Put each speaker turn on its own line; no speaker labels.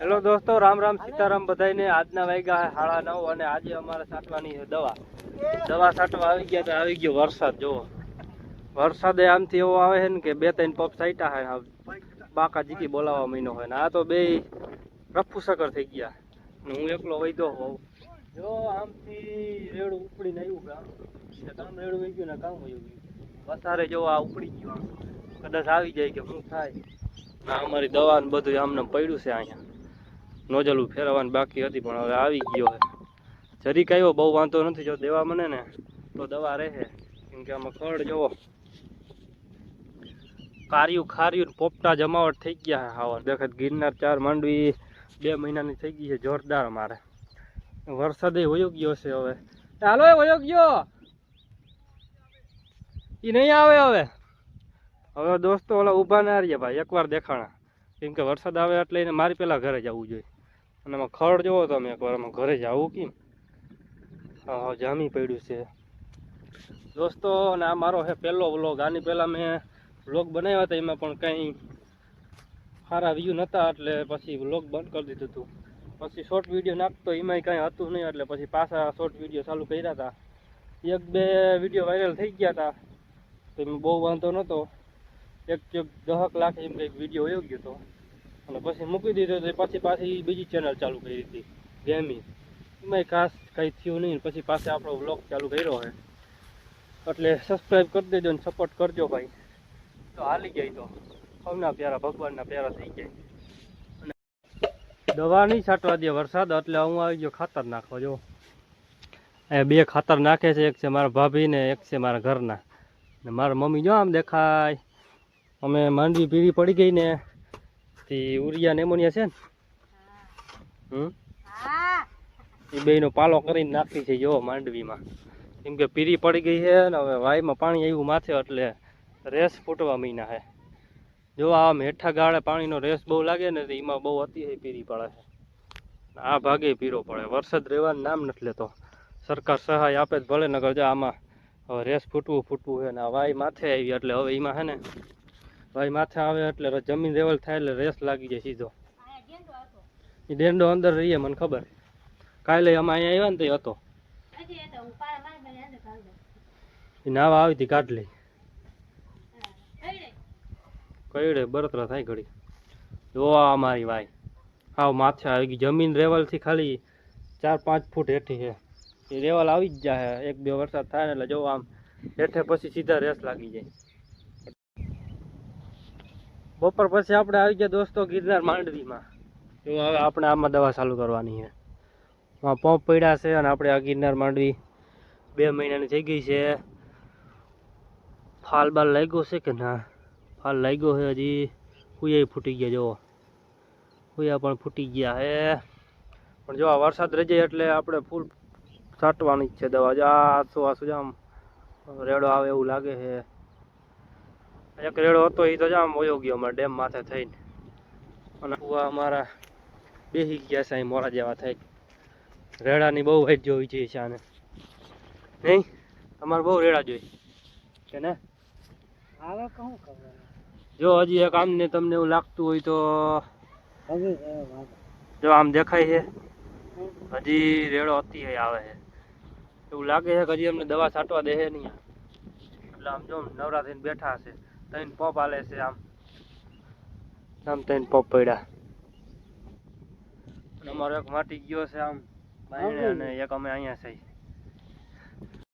Hello દોસ્તો, રામ રામ સીતારામ બધાને આજના વાગ્યા સાડા નવ અને આજે અમારે સાટવાની છે દવા. દવા સાટવા આવી ગયા તો આવી ગયો વરસાદ, જુઓ. વરસાદે આમથી એવો આવે છે ને કે બે ત્રણ પપ સાઈટા છે બાકા જીકી બોલાવવા મહિનો હોય ને. આ તો બે રફુસકર થઈ ગયા. હું એકલો વૈદો હોઉં. જો આમથી રેડું ઉપડીને આવ્યું કામ રેડું વહી ગયું ને કામ વયું ગયું વસારે જો આ ઉપડી ગયું કદાચ આવી જાય કે શું થાય. અમારી દવા ને બધું આમને પડ્યું છે અહીંયા. નોજલું ફેરવવાની બાકી હતી, પણ હવે આવી ગયો છે. જરીક આવ્યો, બહુ વાંધો નથી, જો દેવા મને ને, તો દવા રહે. કેમ કે આમાં ખડ જોવો કાર્યું, ખાર્યું પોપટા જમાવટ થઈ ગયા છે હાવર દેખત ગિરનાર ચાર માંડવી બે મહિનાની થઈ ગઈ છે, જોરદાર મારે. વરસાદે વયો ગયો છે હવે. ચાલો વયો ગયો. એ નહીં આવે હવે. હવે દોસ્તો, ઓલા ઊભા ના રહ્યા ભાઈ, એકવાર દેખાણા. કેમ કે વરસાદ આવે એટલે એને મારી પહેલાં ઘરે જવું જોઈએ. અને આમાં ખડ જોવો તમે એકવાર આમાં ઘરે જવું કેમ? હા હા, જામી પડ્યું છે. દોસ્તો, અને આ મારો છે પહેલો વ્લોગ આની પહેલાં મેં વ્લોગ બનાવ્યા હતા, એમાં પણ કંઈ સારા વ્યૂ નહોતા એટલે પછી વ્લોગ બંધ કરી દીધું હતું. પછી શોર્ટ વીડિયો નાખતો એમાંય કાંઈ હતું નહીં, એટલે પછી પાછા શોર્ટ વીડિયો ચાલુ કર્યા હતા. એક બે વીડિયો વાયરલ થઈ ગયા હતા. તો એમાં બહુ વાંધો નહોતો એક એક દહક લાખ એમ કંઈક વીડિયો વયો ગયો હતો અને પછી મૂકી દીધો તો પછી પાછી બીજી ચેનલ ચાલુ કરી હતી ગેમિંગ એમાંય ખાસ કંઈ થયું નહીં, પછી પાછા આપણો વ્લોગ ચાલુ કર્યો છે. એટલે સબસ્ક્રાઈબ કરી દેજો ને સપોર્ટ કરજો ભાઈ. તો હાલી જાય તો. સૌના પ્યારા, ભગવાનના પ્યારા થઈ જાય દવા નહીં છાંટવા દે વરસાદ, એટલે હું આવી ગયો ખાતર નાખવા, જો. એ બે ખાતર નાખે છે, એક છે મારા ભાભી ને એક છે મારા ઘરના. ને મારા મમ્મી જો આમ દેખાય. અમે માંડવી પીરી પડી ગઈ ને, તે ઉરિયા નેમોનિયા છે ને? હમ? એ બેનો પાલો કરીને નાખી છે, જો માંડવીમાં. કેમ કે પીરી પડી ગઈ છે ને, હવે વાયમાં પાણી આવ્યું માથે એટલે રેસ ફૂટવા મહિના છે. જો આમ હેઠા ગાળે પાણીનો રેસ બહુ લાગે ને એમાં બહુ અતિશય પીરી પડે છે. આ ભાગે પીરો પડે. વરસાદ રહેવાનું નામ નથી લેતો. સરકાર સહાય આપે જ ભલે નગર જો આમાં હવે રેસ ફૂટવું ફૂટવું છે ને, આ વાય માથે આવી એટલે હવે એમાં છે ને વાય માથે આવે એટલે જમીન રેવલ થાય એટલે રેસ લાગી જાય સીધો. એ ડેંડો અંદર રહીએ મને ખબર. કાલે અમે અહીંયા આવ્યા ને તો હતો. એ નાવા આવી હતી કાઢ લઈ કઈડે બરતરા થાય ઘડી. જો અમારી ભાઈ હાવ માથે આવી ગઈ. જમીન રેવલથી ખાલી ચાર પાંચ ફૂટ હેઠી છે. એ રેવલ આવી જ જાય એક બે વરસાદ થાય ને એટલે જો આમ હેઠે પછી સીધા રેસ લાગી જાય. બપોર પછી આપણે આવી ગયા દોસ્તો ગિરનાર માંડવીમાં. તો હવે આપણે આમાં દવા ચાલુ કરવાની છે. આમાં પંપ પડ્યા છે અને આપણે આ ગિરનાર માંડવી બે મહિનાની થઈ ગઈ છે. ફાલ બાલ લાગ્યો છે કે ના? ફાલ લાગ્યો છે હજી. કુયા ફૂટી ગયા, જુઓ. કુયા પણ ફૂટી ગયા હે પણ જો આ વરસાદ રહી જાય એટલે આપણે ફૂલ છાંટવાની જ છે દવા. જો આ આસુ આસુ જામ રેડો આવે એવું લાગે છે. એક રેડો હતો એ તો જામ વયો ગયો અમારા ડેમ માથે થઈને. અને કુવા અમારા બેસી ગયા છે અહીં મોરા જેવા થઈ રેડાની બહુ વાઈટ જોવી છે આને. નહીં? તમારે બહુ રેડા જોઈ કે ને?
કહું
જો હજી એક આમ ને તમને એવું લાગતું હોય તો જો આમ દેખાય છે. હજી રેડો અતિશય આવે છે. એવું લાગે છે કે હજી અમને દવા છાંટવા દે છે નહીં. એટલે આમ જો નવરા થઈને બેઠા છે ત્રણ પોપ હાલે છે આમ આમ ત્રણ પોપ પડ્યા અને અમારો એક માટી ગયો છે આમ અને એક અમે અહીંયા છે